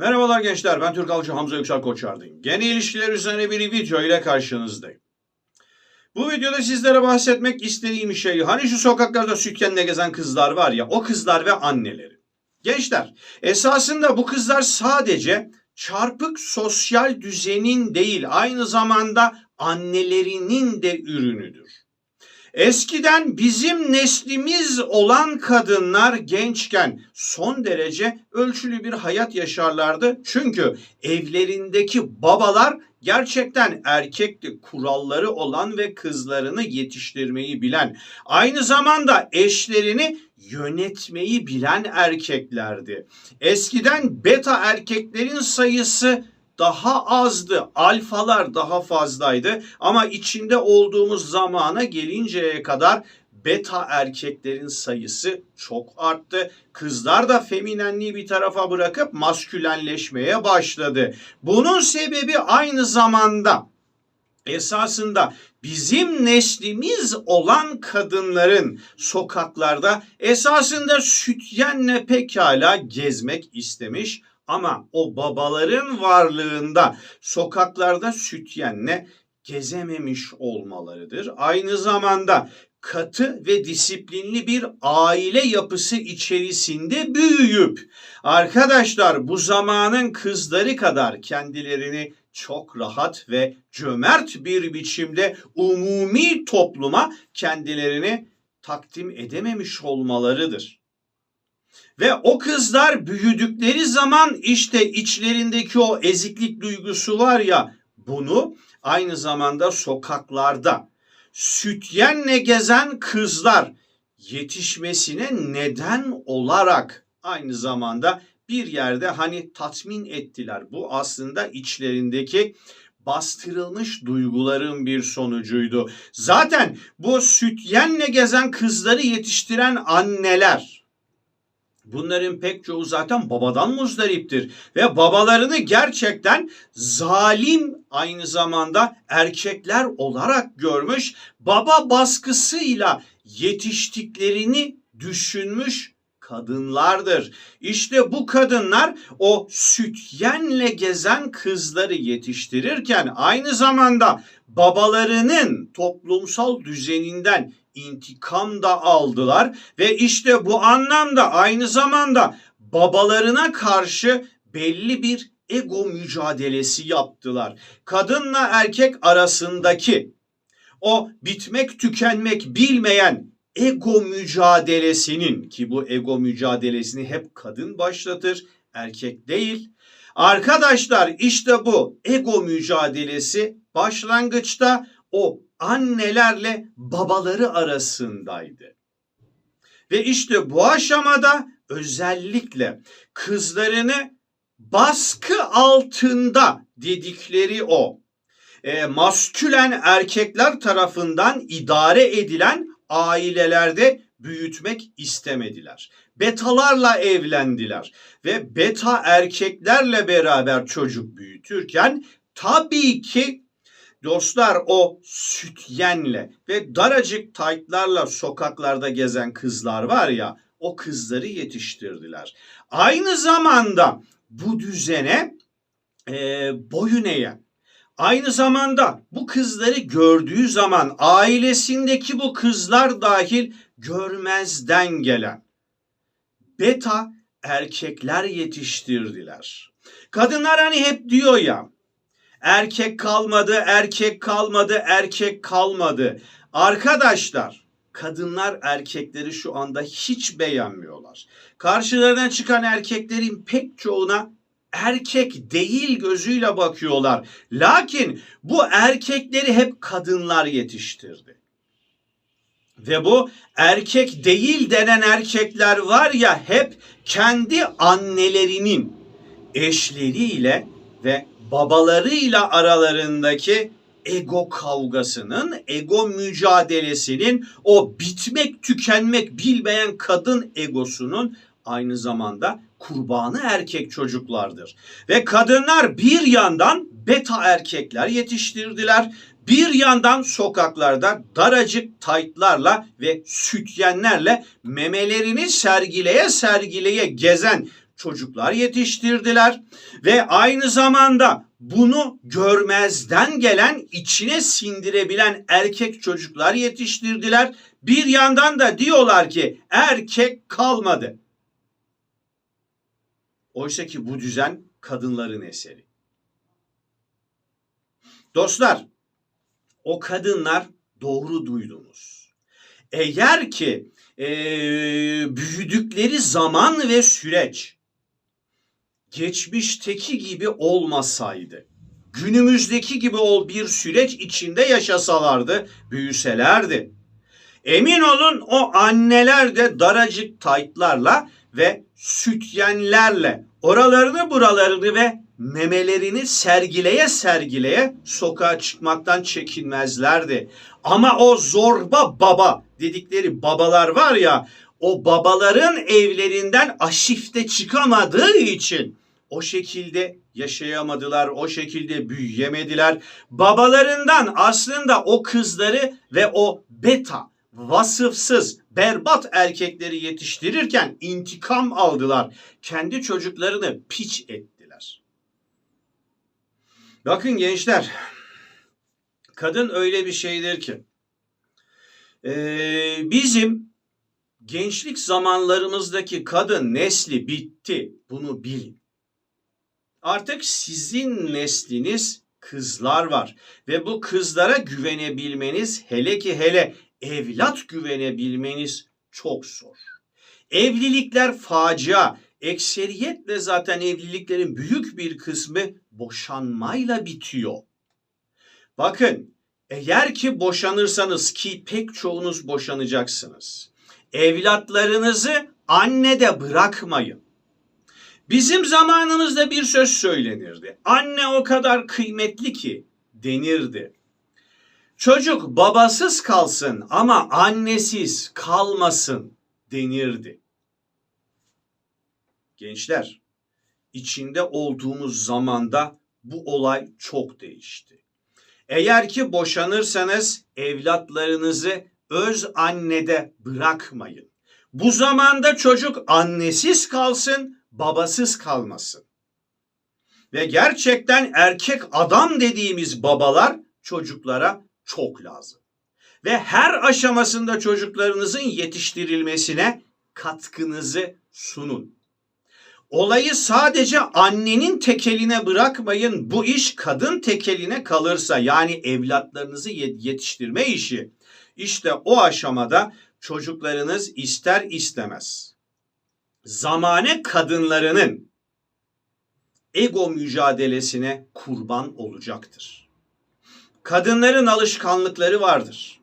Merhabalar gençler, ben Türk Avcı Hamza Yüksel Koçardın. Gene ilişkiler üzerine bir video ile karşınızdayım. Bu videoda sizlere bahsetmek istediğim şey, hani şu sokaklarda sütyenle gezen kızlar var ya, o kızlar ve anneleri. Gençler, esasında bu kızlar sadece çarpık sosyal düzenin değil, aynı zamanda annelerinin de ürünüdür. Eskiden bizim neslimiz olan kadınlar gençken son derece ölçülü bir hayat yaşarlardı. Çünkü evlerindeki babalar gerçekten erkekti, kuralları olan ve kızlarını yetiştirmeyi bilen, aynı zamanda eşlerini yönetmeyi bilen erkeklerdi. Eskiden beta erkeklerin sayısı daha azdı. Alfalar daha fazlaydı ama içinde olduğumuz zamana gelinceye kadar beta erkeklerin sayısı çok arttı. Kızlar da feminenliği bir tarafa bırakıp maskülenleşmeye başladı. Bunun sebebi aynı zamanda esasında bizim neslimiz olan kadınların sokaklarda esasında sütyenle pekala gezmek istemiş ama o babaların varlığında sokaklarda sütyenle gezememiş olmalarıdır. Aynı zamanda katı ve disiplinli bir aile yapısı içerisinde büyüyüp arkadaşlar bu zamanın kızları kadar kendilerini çok rahat ve cömert bir biçimde umumi topluma kendilerini takdim edememiş olmalarıdır. Ve o kızlar büyüdükleri zaman işte içlerindeki o eziklik duygusu var ya bunu aynı zamanda sokaklarda sütyenle gezen kızlar yetişmesine neden olarak aynı zamanda bir yerde hani tatmin ettiler. Bu aslında içlerindeki bastırılmış duyguların bir sonucuydu. Zaten bu sütyenle gezen kızları yetiştiren anneler Bunların pek çoğu zaten babadan muzdariptir ve babalarını gerçekten zalim aynı zamanda erkekler olarak görmüş, baba baskısıyla yetiştiklerini düşünmüş kadınlardır. İşte bu kadınlar o sütyenle gezen kızları yetiştirirken aynı zamanda babalarının toplumsal düzeninden intikam da aldılar ve işte bu anlamda aynı zamanda babalarına karşı belli bir ego mücadelesi yaptılar. Kadınla erkek arasındaki o bitmek tükenmek bilmeyen ego mücadelesinin ki bu ego mücadelesini hep kadın başlatır, erkek değil. Arkadaşlar işte bu ego mücadelesi başlangıçta o annelerle babaları arasındaydı. Ve işte bu aşamada özellikle kızlarını baskı altında dedikleri o e, maskülen erkekler tarafından idare edilen ailelerde büyütmek istemediler. Betalarla evlendiler ve beta erkeklerle beraber çocuk büyütürken tabii ki dostlar o sütyenle ve daracık taytlarla sokaklarda gezen kızlar var ya o kızları yetiştirdiler. Aynı zamanda bu düzene e, boyun eğen Aynı zamanda bu kızları gördüğü zaman ailesindeki bu kızlar dahil görmezden gelen beta erkekler yetiştirdiler. Kadınlar hani hep diyor ya erkek kalmadı, erkek kalmadı, erkek kalmadı. Arkadaşlar kadınlar erkekleri şu anda hiç beğenmiyorlar. Karşılarına çıkan erkeklerin pek çoğuna erkek değil gözüyle bakıyorlar. Lakin bu erkekleri hep kadınlar yetiştirdi. Ve bu erkek değil denen erkekler var ya hep kendi annelerinin eşleriyle ve babalarıyla aralarındaki ego kavgasının, ego mücadelesinin, o bitmek tükenmek bilmeyen kadın egosunun aynı zamanda kurbanı erkek çocuklardır. Ve kadınlar bir yandan beta erkekler yetiştirdiler. Bir yandan sokaklarda daracık taytlarla ve sütyenlerle memelerini sergileye sergileye gezen çocuklar yetiştirdiler ve aynı zamanda bunu görmezden gelen, içine sindirebilen erkek çocuklar yetiştirdiler. Bir yandan da diyorlar ki erkek kalmadı. Oysa ki bu düzen kadınların eseri. Dostlar, o kadınlar doğru duydunuz. Eğer ki e, büyüdükleri zaman ve süreç geçmişteki gibi olmasaydı, günümüzdeki gibi ol bir süreç içinde yaşasalardı, büyüselerdi. Emin olun o anneler de daracık taytlarla ve sütyenlerle oralarını buralarını ve memelerini sergileye sergileye sokağa çıkmaktan çekinmezlerdi. Ama o zorba baba dedikleri babalar var ya o babaların evlerinden aşifte çıkamadığı için o şekilde yaşayamadılar, o şekilde büyüyemediler. Babalarından aslında o kızları ve o beta, vasıfsız, berbat erkekleri yetiştirirken intikam aldılar. Kendi çocuklarını piç ettiler. Bakın gençler, kadın öyle bir şeydir ki, ee, bizim gençlik zamanlarımızdaki kadın nesli bitti. Bunu bilin. Artık sizin nesliniz kızlar var ve bu kızlara güvenebilmeniz hele ki hele evlat güvenebilmeniz çok zor. Evlilikler facia. Ekseriyetle zaten evliliklerin büyük bir kısmı boşanmayla bitiyor. Bakın eğer ki boşanırsanız ki pek çoğunuz boşanacaksınız. Evlatlarınızı annede bırakmayın. Bizim zamanımızda bir söz söylenirdi. Anne o kadar kıymetli ki denirdi. Çocuk babasız kalsın ama annesiz kalmasın denirdi. Gençler, içinde olduğumuz zamanda bu olay çok değişti. Eğer ki boşanırsanız evlatlarınızı öz annede bırakmayın. Bu zamanda çocuk annesiz kalsın, babasız kalmasın. Ve gerçekten erkek adam dediğimiz babalar çocuklara çok lazım. Ve her aşamasında çocuklarınızın yetiştirilmesine katkınızı sunun. Olayı sadece annenin tekeline bırakmayın. Bu iş kadın tekeline kalırsa yani evlatlarınızı yetiştirme işi. İşte o aşamada çocuklarınız ister istemez zamane kadınlarının ego mücadelesine kurban olacaktır. Kadınların alışkanlıkları vardır.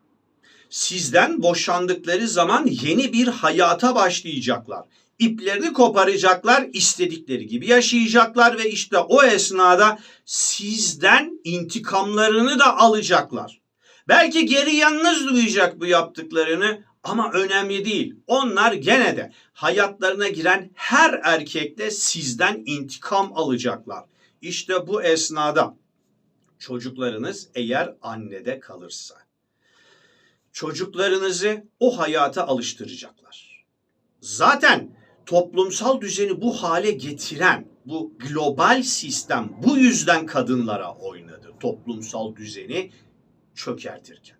Sizden boşandıkları zaman yeni bir hayata başlayacaklar. İplerini koparacaklar, istedikleri gibi yaşayacaklar ve işte o esnada sizden intikamlarını da alacaklar. Belki geri yalnız duyacak bu yaptıklarını ama önemli değil. Onlar gene de hayatlarına giren her erkekle sizden intikam alacaklar. İşte bu esnada çocuklarınız eğer annede kalırsa çocuklarınızı o hayata alıştıracaklar. Zaten toplumsal düzeni bu hale getiren bu global sistem bu yüzden kadınlara oynadı toplumsal düzeni çökertirken.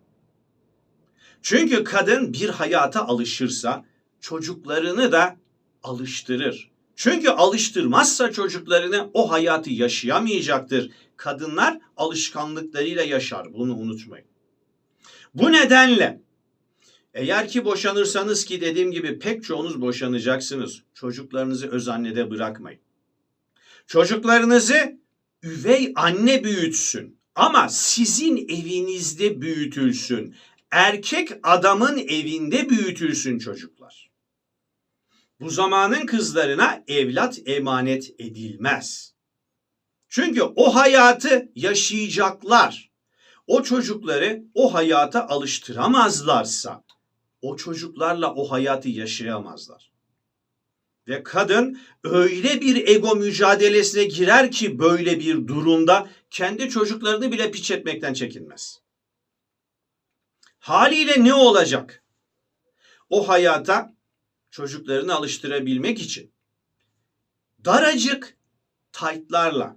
Çünkü kadın bir hayata alışırsa çocuklarını da alıştırır. Çünkü alıştırmazsa çocuklarını o hayatı yaşayamayacaktır. Kadınlar alışkanlıklarıyla yaşar. Bunu unutmayın. Bu nedenle eğer ki boşanırsanız ki dediğim gibi pek çoğunuz boşanacaksınız. Çocuklarınızı öz annede bırakmayın. Çocuklarınızı üvey anne büyütsün. Ama sizin evinizde büyütülsün erkek adamın evinde büyütülsün çocuklar. Bu zamanın kızlarına evlat emanet edilmez. Çünkü o hayatı yaşayacaklar. O çocukları o hayata alıştıramazlarsa o çocuklarla o hayatı yaşayamazlar. Ve kadın öyle bir ego mücadelesine girer ki böyle bir durumda kendi çocuklarını bile piç etmekten çekinmez. Haliyle ne olacak? O hayata çocuklarını alıştırabilmek için daracık taytlarla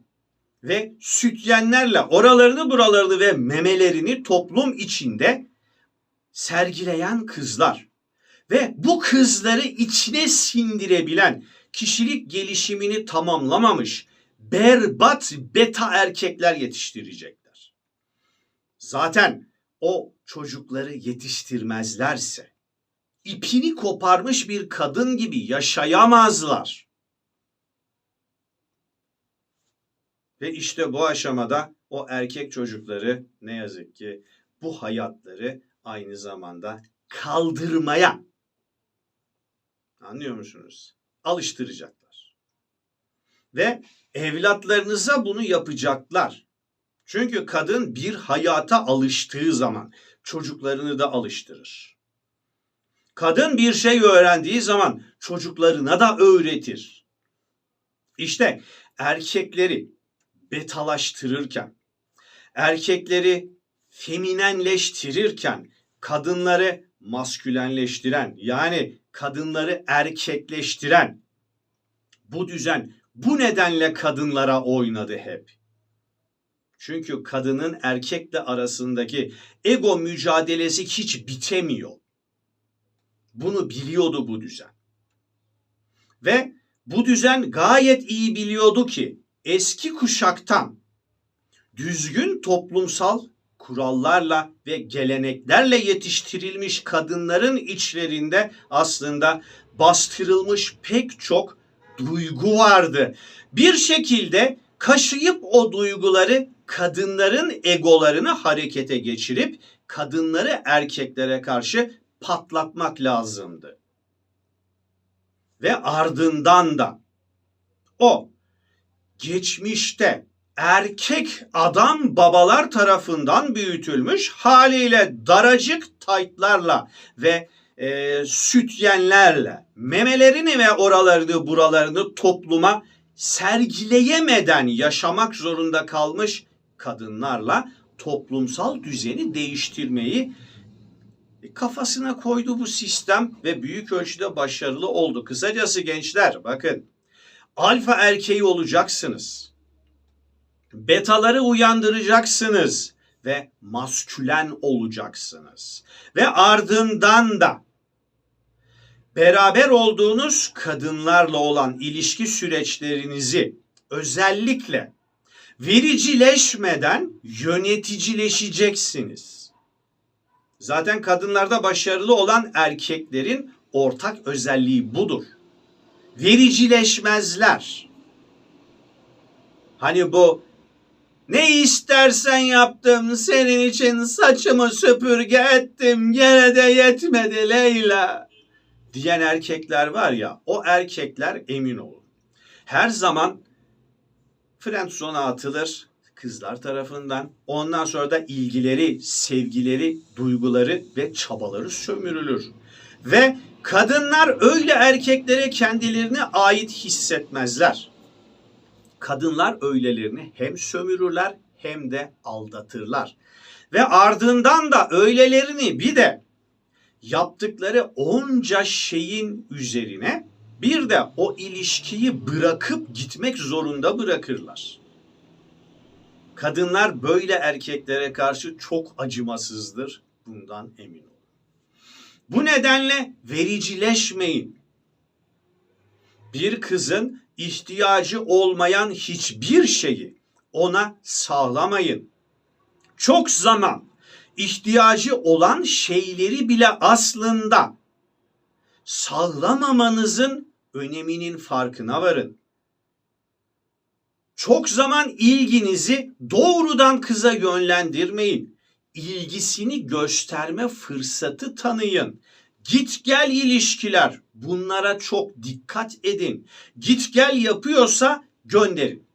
ve sütyenlerle oralarını buralarını ve memelerini toplum içinde sergileyen kızlar ve bu kızları içine sindirebilen kişilik gelişimini tamamlamamış berbat beta erkekler yetiştirecekler. Zaten o çocukları yetiştirmezlerse ipini koparmış bir kadın gibi yaşayamazlar. Ve işte bu aşamada o erkek çocukları ne yazık ki bu hayatları aynı zamanda kaldırmaya anlıyor musunuz? Alıştıracaklar. Ve evlatlarınıza bunu yapacaklar. Çünkü kadın bir hayata alıştığı zaman çocuklarını da alıştırır. Kadın bir şey öğrendiği zaman çocuklarına da öğretir. İşte erkekleri betalaştırırken, erkekleri feminenleştirirken kadınları maskülenleştiren yani kadınları erkekleştiren bu düzen bu nedenle kadınlara oynadı hep. Çünkü kadının erkekle arasındaki ego mücadelesi hiç bitemiyor. Bunu biliyordu bu düzen. Ve bu düzen gayet iyi biliyordu ki eski kuşaktan düzgün toplumsal kurallarla ve geleneklerle yetiştirilmiş kadınların içlerinde aslında bastırılmış pek çok duygu vardı. Bir şekilde kaşıyıp o duyguları kadınların egolarını harekete geçirip kadınları erkeklere karşı patlatmak lazımdı. Ve ardından da o geçmişte erkek adam babalar tarafından büyütülmüş haliyle daracık taytlarla ve e, sütyenlerle memelerini ve oralarını buralarını topluma sergileyemeden yaşamak zorunda kalmış kadınlarla toplumsal düzeni değiştirmeyi kafasına koydu bu sistem ve büyük ölçüde başarılı oldu. Kısacası gençler bakın alfa erkeği olacaksınız. Betaları uyandıracaksınız ve maskülen olacaksınız. Ve ardından da beraber olduğunuz kadınlarla olan ilişki süreçlerinizi özellikle vericileşmeden yöneticileşeceksiniz. Zaten kadınlarda başarılı olan erkeklerin ortak özelliği budur. Vericileşmezler. Hani bu ne istersen yaptım senin için saçımı süpürge ettim gene de yetmedi Leyla diyen erkekler var ya o erkekler emin olun. Her zaman friendzone atılır kızlar tarafından. Ondan sonra da ilgileri, sevgileri, duyguları ve çabaları sömürülür. Ve kadınlar öyle erkeklere kendilerini ait hissetmezler. Kadınlar öylelerini hem sömürürler hem de aldatırlar. Ve ardından da öylelerini bir de yaptıkları onca şeyin üzerine bir de o ilişkiyi bırakıp gitmek zorunda bırakırlar. Kadınlar böyle erkeklere karşı çok acımasızdır. Bundan emin olun. Bu nedenle vericileşmeyin. Bir kızın ihtiyacı olmayan hiçbir şeyi ona sağlamayın. Çok zaman ihtiyacı olan şeyleri bile aslında sağlamamanızın öneminin farkına varın. Çok zaman ilginizi doğrudan kıza yönlendirmeyin. İlgisini gösterme fırsatı tanıyın. Git gel ilişkiler bunlara çok dikkat edin. Git gel yapıyorsa gönderin.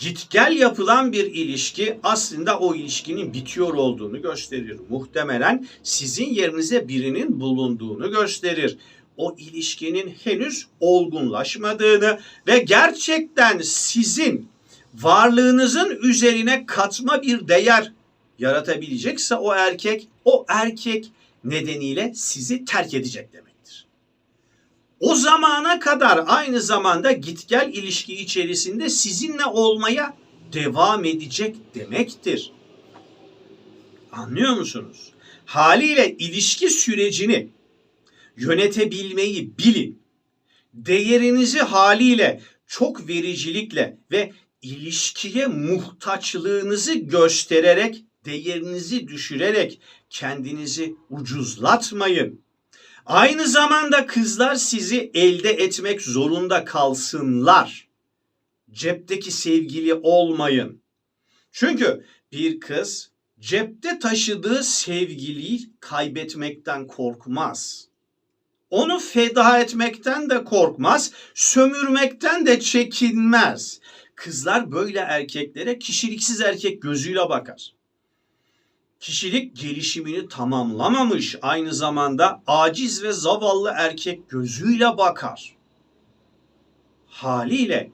Git gel yapılan bir ilişki aslında o ilişkinin bitiyor olduğunu gösterir. Muhtemelen sizin yerinize birinin bulunduğunu gösterir o ilişkinin henüz olgunlaşmadığını ve gerçekten sizin varlığınızın üzerine katma bir değer yaratabilecekse o erkek, o erkek nedeniyle sizi terk edecek demektir. O zaman zamana kadar aynı zamanda git gel ilişki içerisinde sizinle olmaya devam edecek demektir. Anlıyor musunuz? Haliyle ilişki sürecini yönetebilmeyi bilin. Değerinizi haliyle çok vericilikle ve ilişkiye muhtaçlığınızı göstererek, değerinizi düşürerek kendinizi ucuzlatmayın. Aynı zamanda kızlar sizi elde etmek zorunda kalsınlar. Cepteki sevgili olmayın. Çünkü bir kız cepte taşıdığı sevgiliyi kaybetmekten korkmaz. Onu feda etmekten de korkmaz, sömürmekten de çekinmez. Kızlar böyle erkeklere kişiliksiz erkek gözüyle bakar. Kişilik gelişimini tamamlamamış, aynı zamanda aciz ve zavallı erkek gözüyle bakar. Haliyle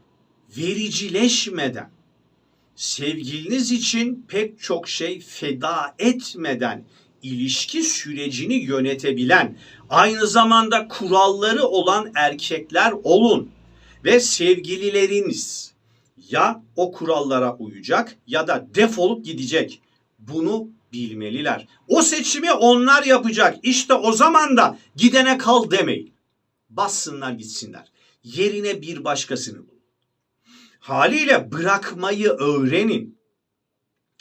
vericileşmeden, sevgiliniz için pek çok şey feda etmeden ilişki sürecini yönetebilen, aynı zamanda kuralları olan erkekler olun ve sevgilileriniz ya o kurallara uyacak ya da defolup gidecek. Bunu bilmeliler. O seçimi onlar yapacak. İşte o zaman da gidene kal demeyin. Bassınlar gitsinler. Yerine bir başkasını bul. Haliyle bırakmayı öğrenin.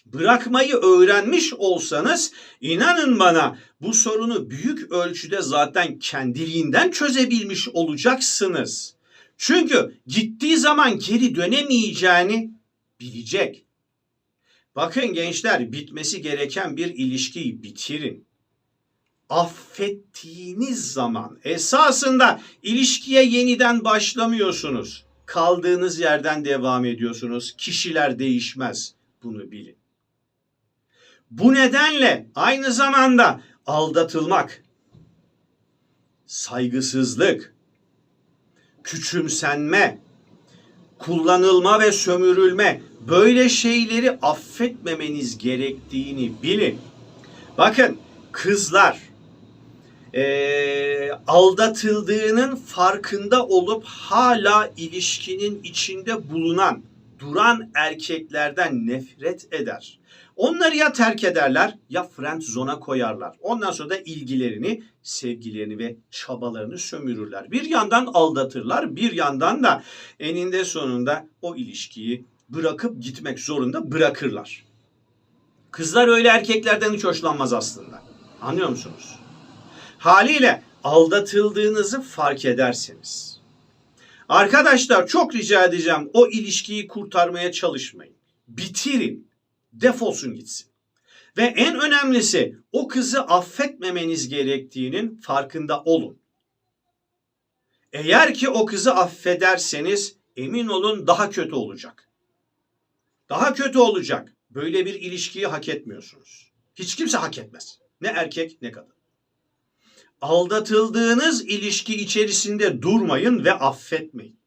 Bırakmayı öğrenmiş olsanız inanın bana bu sorunu büyük ölçüde zaten kendiliğinden çözebilmiş olacaksınız. Çünkü gittiği zaman geri dönemeyeceğini bilecek. Bakın gençler bitmesi gereken bir ilişkiyi bitirin. Affettiğiniz zaman esasında ilişkiye yeniden başlamıyorsunuz. Kaldığınız yerden devam ediyorsunuz. Kişiler değişmez. Bunu bilin. Bu nedenle aynı zamanda aldatılmak, saygısızlık, küçümsenme, kullanılma ve sömürülme böyle şeyleri affetmemeniz gerektiğini bilin. Bakın kızlar e, aldatıldığının farkında olup hala ilişkinin içinde bulunan, duran erkeklerden nefret eder. Onları ya terk ederler ya friend zona koyarlar. Ondan sonra da ilgilerini, sevgilerini ve çabalarını sömürürler. Bir yandan aldatırlar, bir yandan da eninde sonunda o ilişkiyi bırakıp gitmek zorunda bırakırlar. Kızlar öyle erkeklerden hiç hoşlanmaz aslında. Anlıyor musunuz? Haliyle aldatıldığınızı fark ederseniz. Arkadaşlar çok rica edeceğim o ilişkiyi kurtarmaya çalışmayın. Bitirin. Defolsun gitsin. Ve en önemlisi o kızı affetmemeniz gerektiğinin farkında olun. Eğer ki o kızı affederseniz emin olun daha kötü olacak. Daha kötü olacak. Böyle bir ilişkiyi hak etmiyorsunuz. Hiç kimse hak etmez. Ne erkek ne kadın. Aldatıldığınız ilişki içerisinde durmayın ve affetmeyin.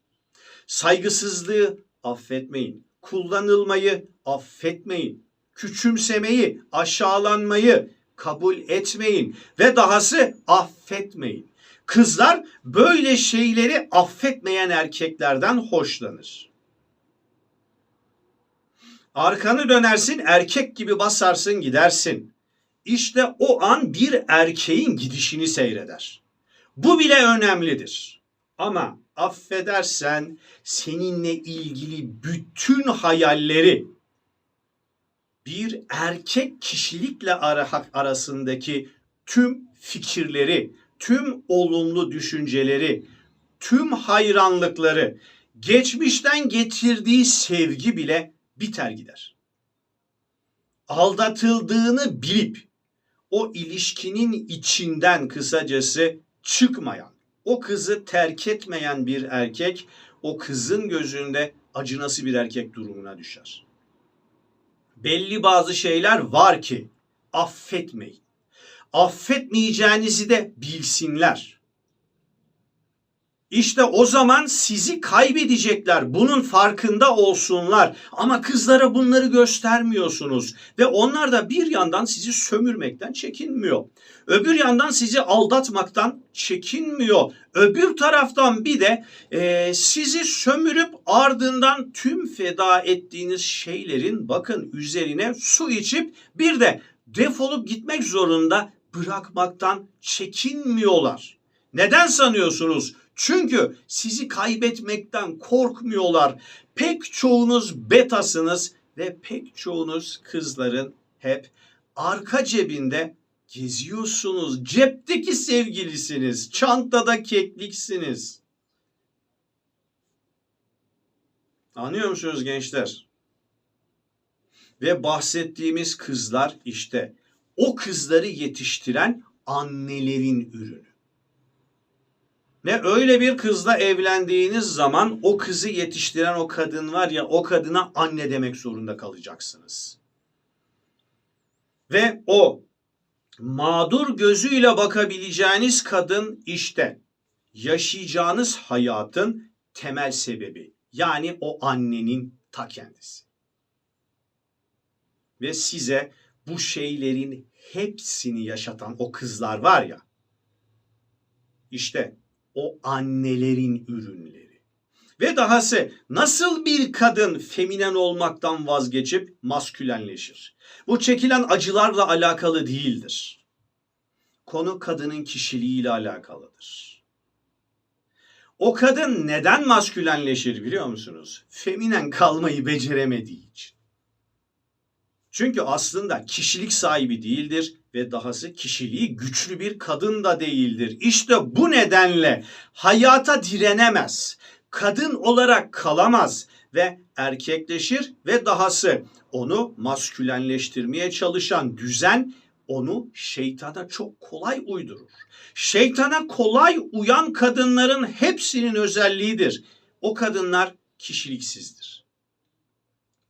Saygısızlığı affetmeyin. Kullanılmayı affetmeyin. Küçümsemeyi, aşağılanmayı kabul etmeyin ve dahası affetmeyin. Kızlar böyle şeyleri affetmeyen erkeklerden hoşlanır. Arkanı dönersin, erkek gibi basarsın gidersin. İşte o an bir erkeğin gidişini seyreder. Bu bile önemlidir. Ama affedersen seninle ilgili bütün hayalleri bir erkek kişilikle arasındaki tüm fikirleri, tüm olumlu düşünceleri, tüm hayranlıkları, geçmişten getirdiği sevgi bile biter gider. Aldatıldığını bilip o ilişkinin içinden kısacası çıkmayan, o kızı terk etmeyen bir erkek o kızın gözünde acınası bir erkek durumuna düşer. Belli bazı şeyler var ki affetmeyin. Affetmeyeceğinizi de bilsinler. İşte o zaman sizi kaybedecekler. Bunun farkında olsunlar. Ama kızlara bunları göstermiyorsunuz. Ve onlar da bir yandan sizi sömürmekten çekinmiyor. Öbür yandan sizi aldatmaktan çekinmiyor. Öbür taraftan bir de e, sizi sömürüp ardından tüm feda ettiğiniz şeylerin bakın üzerine su içip bir de defolup gitmek zorunda bırakmaktan çekinmiyorlar. Neden sanıyorsunuz? Çünkü sizi kaybetmekten korkmuyorlar. Pek çoğunuz betasınız ve pek çoğunuz kızların hep arka cebinde geziyorsunuz. Cepteki sevgilisiniz, çantada kekliksiniz. Anlıyor musunuz gençler? Ve bahsettiğimiz kızlar işte o kızları yetiştiren annelerin ürünü. Ve öyle bir kızla evlendiğiniz zaman o kızı yetiştiren o kadın var ya o kadına anne demek zorunda kalacaksınız. Ve o mağdur gözüyle bakabileceğiniz kadın işte yaşayacağınız hayatın temel sebebi. Yani o annenin ta kendisi. Ve size bu şeylerin hepsini yaşatan o kızlar var ya. İşte o annelerin ürünleri. Ve dahası nasıl bir kadın feminen olmaktan vazgeçip maskülenleşir? Bu çekilen acılarla alakalı değildir. Konu kadının kişiliğiyle alakalıdır. O kadın neden maskülenleşir biliyor musunuz? Feminen kalmayı beceremediği için. Çünkü aslında kişilik sahibi değildir ve dahası kişiliği güçlü bir kadın da değildir. İşte bu nedenle hayata direnemez. Kadın olarak kalamaz ve erkekleşir ve dahası onu maskülenleştirmeye çalışan düzen onu şeytana çok kolay uydurur. Şeytana kolay uyan kadınların hepsinin özelliğidir. O kadınlar kişiliksizdir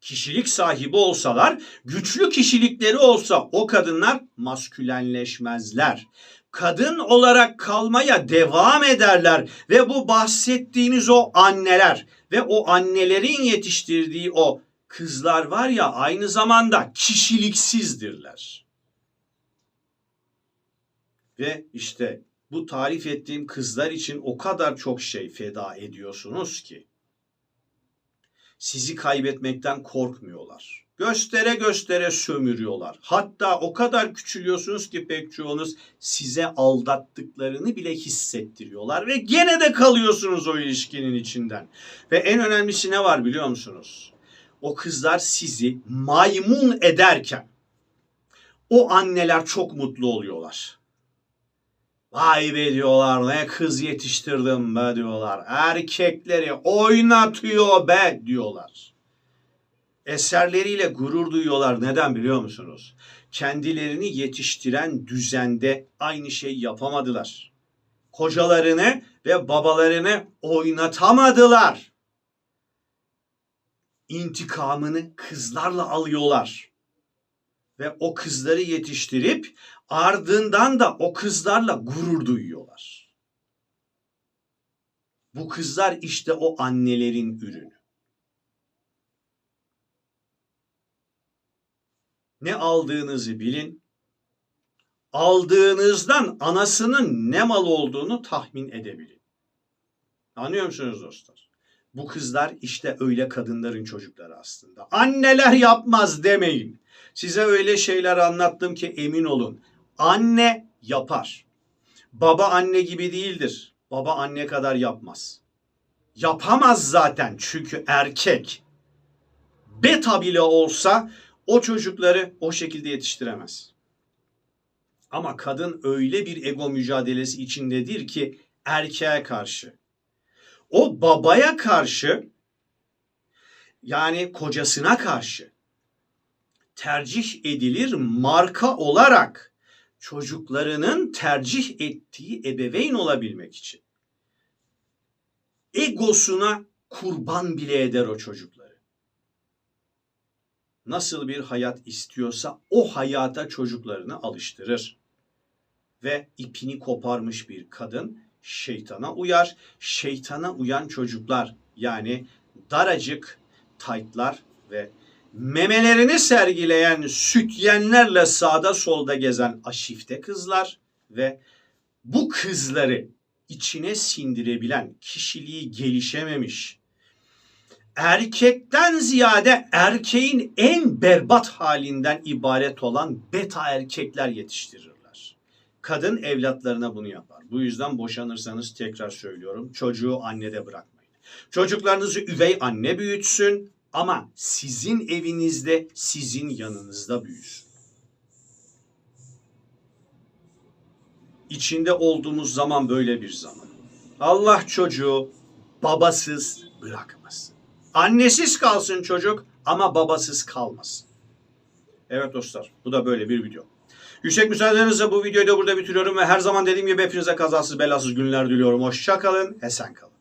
kişilik sahibi olsalar, güçlü kişilikleri olsa o kadınlar maskülenleşmezler. Kadın olarak kalmaya devam ederler ve bu bahsettiğimiz o anneler ve o annelerin yetiştirdiği o kızlar var ya aynı zamanda kişiliksizdirler. Ve işte bu tarif ettiğim kızlar için o kadar çok şey feda ediyorsunuz ki sizi kaybetmekten korkmuyorlar. Göstere göstere sömürüyorlar. Hatta o kadar küçülüyorsunuz ki pek çoğunuz size aldattıklarını bile hissettiriyorlar ve gene de kalıyorsunuz o ilişkinin içinden. Ve en önemlisi ne var biliyor musunuz? O kızlar sizi maymun ederken o anneler çok mutlu oluyorlar. Vay be diyorlar ne kız yetiştirdim be diyorlar. Erkekleri oynatıyor be diyorlar. Eserleriyle gurur duyuyorlar. Neden biliyor musunuz? Kendilerini yetiştiren düzende aynı şey yapamadılar. Kocalarını ve babalarını oynatamadılar. İntikamını kızlarla alıyorlar. Ve o kızları yetiştirip Ardından da o kızlarla gurur duyuyorlar. Bu kızlar işte o annelerin ürünü. Ne aldığınızı bilin. Aldığınızdan anasının ne mal olduğunu tahmin edebilin. Anlıyor musunuz dostlar? Bu kızlar işte öyle kadınların çocukları aslında. Anneler yapmaz demeyin. Size öyle şeyler anlattım ki emin olun Anne yapar. Baba anne gibi değildir. Baba anne kadar yapmaz. Yapamaz zaten çünkü erkek. Beta bile olsa o çocukları o şekilde yetiştiremez. Ama kadın öyle bir ego mücadelesi içindedir ki erkeğe karşı. O babaya karşı yani kocasına karşı tercih edilir marka olarak çocuklarının tercih ettiği ebeveyn olabilmek için. Egosuna kurban bile eder o çocukları. Nasıl bir hayat istiyorsa o hayata çocuklarını alıştırır. Ve ipini koparmış bir kadın şeytana uyar. Şeytana uyan çocuklar yani daracık taytlar ve memelerini sergileyen sütyenlerle sağda solda gezen aşifte kızlar ve bu kızları içine sindirebilen kişiliği gelişememiş, erkekten ziyade erkeğin en berbat halinden ibaret olan beta erkekler yetiştirirler. Kadın evlatlarına bunu yapar. Bu yüzden boşanırsanız tekrar söylüyorum çocuğu annede bırakmayın. Çocuklarınızı üvey anne büyütsün ama sizin evinizde, sizin yanınızda büyüsün. İçinde olduğumuz zaman böyle bir zaman. Allah çocuğu babasız bırakmasın. Annesiz kalsın çocuk ama babasız kalmasın. Evet dostlar bu da böyle bir video. Yüksek müsaadenizle bu videoyu da burada bitiriyorum ve her zaman dediğim gibi hepinize kazasız belasız günler diliyorum. Hoşça kalın, esen kalın.